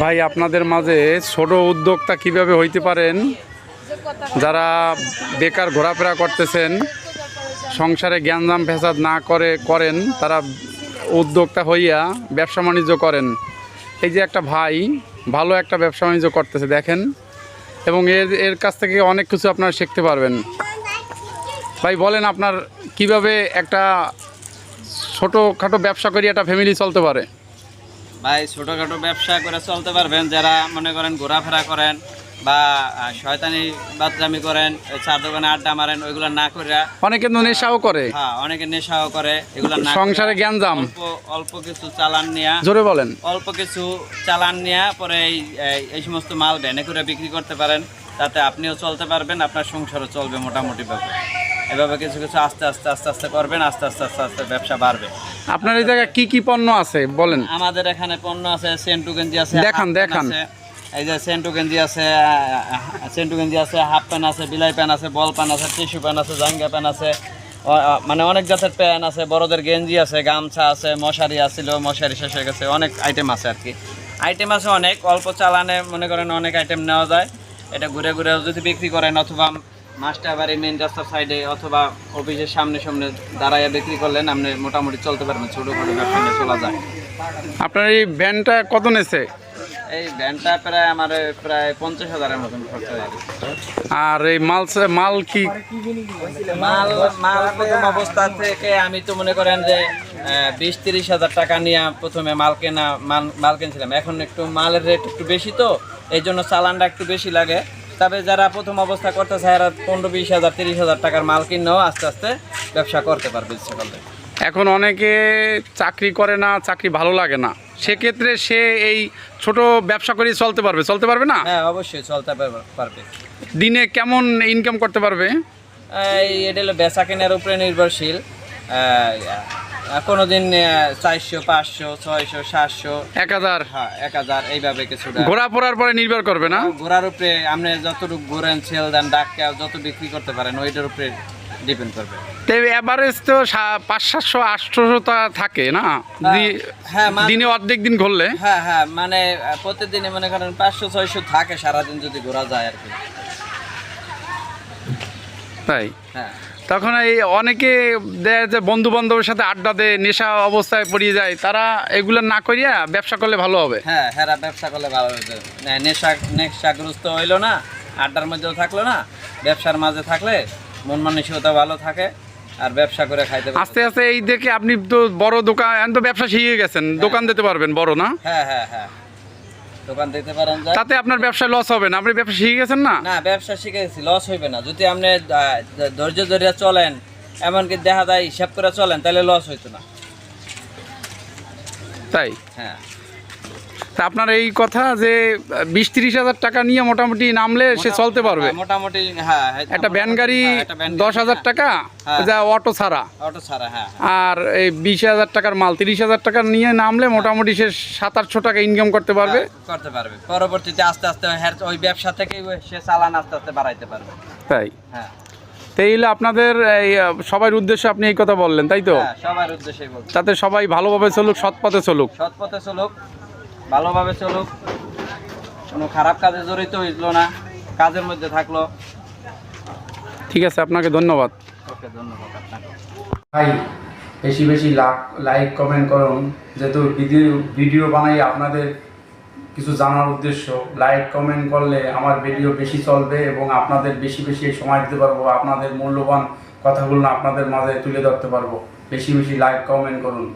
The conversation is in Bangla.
ভাই, আপনাদের মাঝে ছোট উদ্যোক্তা কীভাবে হইতে পারেন? যারা বেকার ঘোরাফেরা করতেছেন, সংসারে জ্ঞানজাম ফেসাদ না করে, করেন, তারা উদ্যোক্তা হইয়া ব্যবসা বাণিজ্য করেন। এই যে একটা ভাই, ভালো একটা ব্যবসা বাণিজ্য করতেছে, দেখেন। এবং এর এর কাছ থেকে অনেক কিছু আপনারা শিখতে পারবেন। ভাই, বলেন আপনার কীভাবে একটা ছোটোখাটো ব্যবসা করি একটা ফ্যামিলি চলতে পারে? ভাই ছোটোখাটো ব্যবসা করে চলতে পারবেন যারা মনে করেন ঘোরাফেরা করেন বা শয়তানি বাদরামি করেন চার দোকানে আড্ডা মারেন ওইগুলো না করে অনেকে নেশাও করে। হ্যাঁ অনেকে নেশাও করে এগুলো না সংসারে জ্ঞানজাম অল্প অল্প কিছু চালান নিয়া জোরে বলেন। অল্প কিছু চালান নিয়ে পরে এই এই- সমস্ত মাল ভ্যানে করে বিক্রি করতে পারেন তাতে আপনিও চলতে পারবেন আপনার সংসারও চলবে মোটামুটি ভাবে এভাবে কিছু কিছু আস্তে আস্তে আস্তে আস্তে করবেন আস্তে আস্তে আস্তে আস্তে ব্যবসা বাড়বে। আপনার এই জায়গায় কি কি পণ্য আছে? বলেন। আমাদের এখানে পণ্য আছে সেন্টু গেঞ্জি আছে দেখান, দেখান। এই যে সেন্টু গেঞ্জি আছে সেন্টু গেঞ্জি আছে হাফ প্যান্ট আছে বিলাই প্যান্ট আছে বল প্যান্ট আছে টিস্যু প্যান্ট আছে জাঙ্গা প্যান্ট আছে মানে অনেক জাতের প্যান্ট আছে বড়দের গেঞ্জি আছে গামছা আছে মশারি আছিল মশারি শেষ হয়ে গেছে অনেক আইটেম আছে আর কি। আইটেম আছে অনেক অল্প চালানে মনে করেন অনেক আইটেম নেওয়া যায় এটা ঘুরে ঘুরে যদি বিক্রি করেন অথবা মাস্টার বাড়ি মেন রাস্তার সাইডে অথবা অফিসের সামনে সামনে দাঁড়াইয়া বিক্রি করলেন আপনি মোটামুটি চলতে পারবেন ছোটোখাটো ব্যবসা নিয়ে চলা যায়। আপনার এই ভ্যানটা কত নেছে? এই ভ্যানটা প্রায় আমার প্রায় পঞ্চাশ হাজারের মতন খরচ আর এই মাল মাল কি? মাল মাল প্রথম অবস্থা থেকে আমি তো মনে করেন যে বিশ তিরিশ হাজার টাকা নিয়ে প্রথমে মাল কেনা মাল মাল কিনছিলাম। এখন একটু মালের রেট একটু বেশি তো এই জন্য চালানটা একটু বেশি লাগে। তবে যারা প্রথম অবস্থা করতে চায় এরা পনেরো বিশ হাজার তিরিশ হাজার টাকার মাল কিনেও আস্তে আস্তে ব্যবসা করতে পারবে ইচ্ছে করলে এখন অনেকে চাকরি করে না চাকরি ভালো লাগে না। সেক্ষেত্রে সে এই ছোট ব্যবসা করে চলতে পারবে। চলতে পারবে না? হ্যাঁ অবশ্যই চলতে পারবে- পারবে। দিনে কেমন ইনকাম করতে পারবে? এই এটা হলো বেচা কেনার উপরে নির্ভরশীল। কোনো দিন চারশো পাঁচশো ছয়শো সাতশো। এক হাজার? হ্যাঁ এক হাজার এইভাবে কিছুটা। ঘোরা পড়ার পরে নির্ভর করবে না? ঘোরার উপরে আপনি যতটুকু ঘোরেন সেল দেন ডাককে যত বিক্রি করতে পারেন ওইটার উপরে ডিপেন্ড করবে। তো অ্যাভারেজ তো পাঁচ সাতশো আটশোশো থাকে না? হ্যাঁ, দিনে অর্ধেক দিন ঘুরলে? হ্যাঁ হ্যাঁ মানে প্রতিদিনে মনে করেন পাঁচশো ছয়শো থাকে সারাদিন যদি ঘোরা যায় আর কি। তাই? হ্যাঁ। তখন এই অনেকে দেয় যে বন্ধু বান্ধবের সাথে আড্ডা দেয় নেশা অবস্থায় পড়িয়ে যায় তারা এগুলো না করিয়া ব্যবসা করলে ভালো হবে। হ্যাঁ হেরা ব্যবসা করলে ভালো হয়েছে নেশা নেশাগ্রস্ত হইল না আড্ডার মধ্যেও থাকল না ব্যবসার মাঝে থাকলে মন মানসিকতা ভালো থাকে আর ব্যবসা করে খাইতে আস্তে আস্তে এই দেখে আপনি তো বড় দোকান এখন তো ব্যবসা শিখে গেছেন দোকান দিতে পারবেন বড় না? হ্যাঁ হ্যাঁ হ্যাঁ। দোকান দিতে পারেন যায়। তাতে আপনার ব্যবসায় লস হবে না। আপনি ব্যবসা শিখে গেছেন না? না ব্যবসা শিখে গেছি লস হইবে না। যদি আপনি ধৈর্য ধরে চলেন এমনকি দেখা যায় হিসাব করে চলেন তাহলে লস হইতো না। তাই? হ্যাঁ। তা আপনার এই কথা যে বিশ তিরিশ হাজার টাকা নিয়ে মোটামুটি নামলে সে চলতে পারবে। হ্যাঁ, মোটামুটি হ্যাঁ হ্যাঁ, একটা ভ্যান গাড়ি হ্যাঁ, একটা ভ্যান দশ হাজার টাকা। যা অটো ছাড়া। অটো ছাড়া হ্যাঁ আর এই বিশ হাজার টাকার মাল তিরিশ হাজার টাকা নিয়ে নামলে মোটামুটি সে সাত আটশো টাকা ইনকাম করতে পারবে। করতে পারবে। পরবর্তীতে আস্তে আস্তে ওই ব্যবসা থেকে সে চালান আস্তে আস্তে বাড়াইতে পারবে। তাই? হ্যাঁ। তো এই হলো আপনাদের এই সবার উদ্দেশ্যে আপনি এই কথা বললেন তাই তো? সবার উদ্দেশ্যেই বলছি। তাতে সবাই ভালোভাবে চলুক সৎ পথে চলুক। সৎ পথে চলুক। ভালোভাবে চলুক। কোনো খারাপ কাজে জড়িত হইল না কাজের মধ্যে থাকল। ঠিক আছে আপনাকে ধন্যবাদ। ওকে ধন্যবাদ আপনাকে। ভাই বেশি বেশি লাইক কমেন্ট করুন। যেহেতু ভিডিও ভিডিও বানাই আপনাদের কিছু জানার উদ্দেশ্য লাইক কমেন্ট করলে আমার ভিডিও বেশি চলবে এবং আপনাদের বেশি বেশি সময় দিতে পারব আপনাদের মূল্যবান কথাগুলো আপনাদের মাঝে তুলে ধরতে পারব। বেশি বেশি লাইক কমেন্ট করুন।